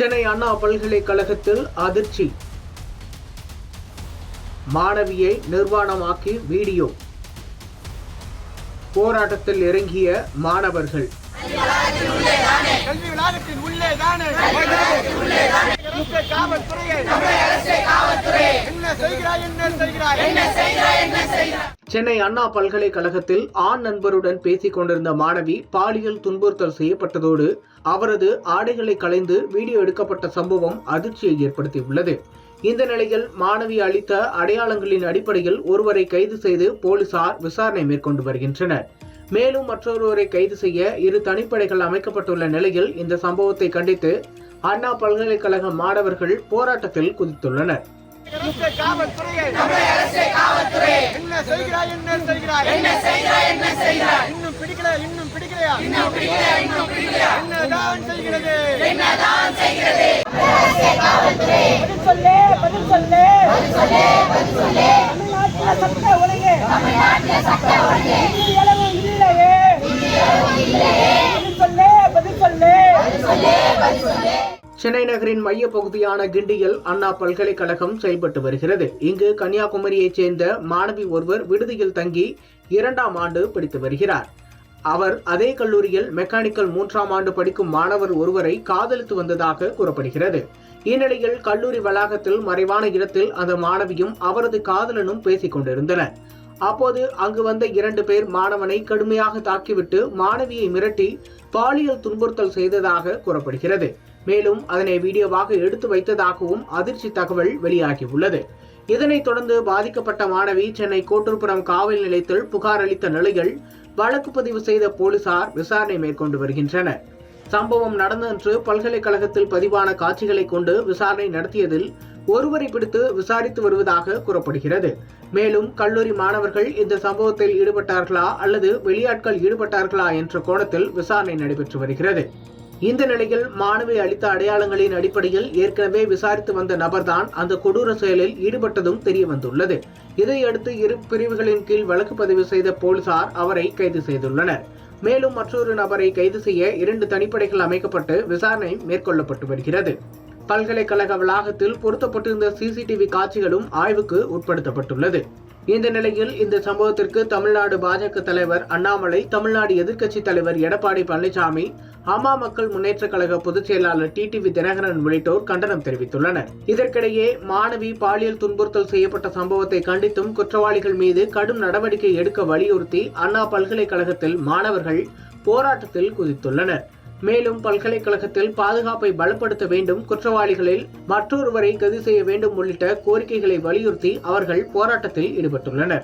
சென்னை அண்ணா பல்கலைக்கழகத்தில் அதிர்ச்சி. மாணவியை நிர்வாணமாக்கி வீடியோ. போராட்டத்தில் இறங்கிய மாணவர்கள். என்ன செய்கிறாய் என்ன செய்கிறாய்? சென்னை அண்ணா பல்கலைக்கழகத்தில் ஆண் நண்பருடன் பேசிக் கொண்டிருந்த மாணவி பாலியல் துன்புறுத்தல் செய்யப்பட்டதோடு அவரது ஆடைகளை களைந்து வீடியோ எடுக்கப்பட்ட சம்பவம் அதிர்ச்சியை ஏற்படுத்தியுள்ளது. இந்த நிலையில் மாணவி அளித்த அடையாளங்களின் அடிப்படையில் ஒருவரை கைது செய்து போலீசார் விசாரணை மேற்கொண்டு வருகின்றனர். மேலும் மற்றொருவரை கைது செய்ய இரு தனிப்படைகள் அமைக்கப்பட்டுள்ள நிலையில் இந்த சம்பவத்தை கண்டித்து அண்ணா பல்கலைக்கழக மாணவர்கள் போராட்டத்தில் குதித்துள்ளனர். காவல்துறையை. என்ன செய்கிறாய் என்ன செய்கிறாய்? இன்னும் பிடிக்கல இன்னும் பிடிக்கலையா? என்னதான் செய்கிறது? பதில் சொல்லு பதில் சொல்லு. தமிழ்நாட்டில சட்ட ஒழுங்கு. இந்திய அளவு இல்லையே பதில் சொல்லு பதில் சொல்லு சென்னை நகரின் மைய பகுதியான கிண்டியில் அண்ணா பல்கலைக்கழகம் செயல்பட்டு வருகிறது. இங்கு கன்னியாகுமரியைச் சேர்ந்த மாணவி ஒருவர் விடுதியில் தங்கி இரண்டாம் ஆண்டு படித்து வருகிறார். அவர் அதே கல்லூரியில் மெக்கானிக்கல் மூன்றாம் ஆண்டு படிக்கும் மாணவர் ஒருவரை காதலித்து வந்ததாக கூறப்படுகிறது. இந்நிலையில் கல்லூரி வளாகத்தில் மறைவான இடத்தில் அந்த மாணவியும் அவரது காதலனும் பேசிக் கொண்டிருந்தனர். அப்போது அங்கு வந்த இரண்டு பேர் மாணவனை கடுமையாக தாக்கிவிட்டு மாணவியை மிரட்டி பாலியல் துன்புறுத்தல் செய்ததாக கூறப்படுகிறது. மேலும் அதனை வீடியோவாக எடுத்து வைத்ததாகவும் அதிர்ச்சி தகவல் வெளியாகியுள்ளது. இதனைத் தொடர்ந்து பாதிக்கப்பட்ட மாணவி சென்னை கோட்டூர்புரம் காவல் நிலையத்தில் புகார் அளித்த நிலையில் வழக்கு பதிவு செய்த போலீசார் விசாரணை மேற்கொண்டு வருகின்றனர். சம்பவம் நடந்த அன்று பல்கலைக்கழகத்தில் பதிவான காட்சிகளை கொண்டு விசாரணை நடத்தியதில் ஒருவரை பிடித்து விசாரித்து வருவதாக கூறப்படுகிறது. மேலும் கல்லூரி மாணவர்கள் இந்த சம்பவத்தில் ஈடுபட்டார்களா அல்லது வெளியாட்கள் ஈடுபட்டார்களா என்ற கோணத்தில் விசாரணை நடைபெற்று வருகிறது. இந்த நிலையில் மாணவி அளித்த அடையாளங்களின் அடிப்படையில் ஏற்கனவே விசாரித்து வந்த நபர்தான் அந்த கொடூர செயலில் ஈடுபட்டதும் தெரிய வந்துள்ளது. இதையடுத்து இரு பிரிவுகளின் கீழ் வழக்கு பதிவு செய்த போலீசார் அவரை கைது செய்துள்ளனர். மேலும் மற்றொரு நபரை கைது செய்ய இரண்டு தனிப்படைகள் அமைக்கப்பட்டு விசாரணை மேற்கொள்ளப்பட்டு வருகிறது. பல்கலைக்கழக வளாகத்தில் பொருத்தப்பட்டிருந்த சிசிடிவி காட்சிகளும் ஆய்வுக்கு உட்படுத்தப்பட்டுள்ளது. இந்த நிலையில் இந்த சம்பவத்திற்கு தமிழ்நாடு பாஜக தலைவர் அண்ணாமலை தமிழ்நாடு எதிர்க்கட்சித் தலைவர் எடப்பாடி பழனிசாமி அம்மா மக்கள் முன்னேற்றக் கழக பொதுச் செயலாளர் டிடிவி தினகரன் உள்ளிட்டோர் கண்டனம் தெரிவித்துள்ளனர். இதற்கிடையே மாணவி பாலியல் துன்புறுத்தல் செய்யப்பட்ட சம்பவத்தை கண்டித்தும் குற்றவாளிகள் மீது கடும் நடவடிக்கை எடுக்க வலியுறுத்தி அண்ணா பல்கலைக்கழகத்தில் மாணவர்கள் போராட்டத்தில் குதித்துள்ளனர். மேலும் பல்கலைக்கழகத்தில் பாதுகாப்பை பலப்படுத்த வேண்டும் குற்றவாளிகளில் மற்றொருவரை கைது செய்ய வேண்டும் உள்ளிட்ட கோரிக்கைகளை வலியுறுத்தி அவர்கள் போராட்டத்தில் ஈடுபட்டுள்ளனர்.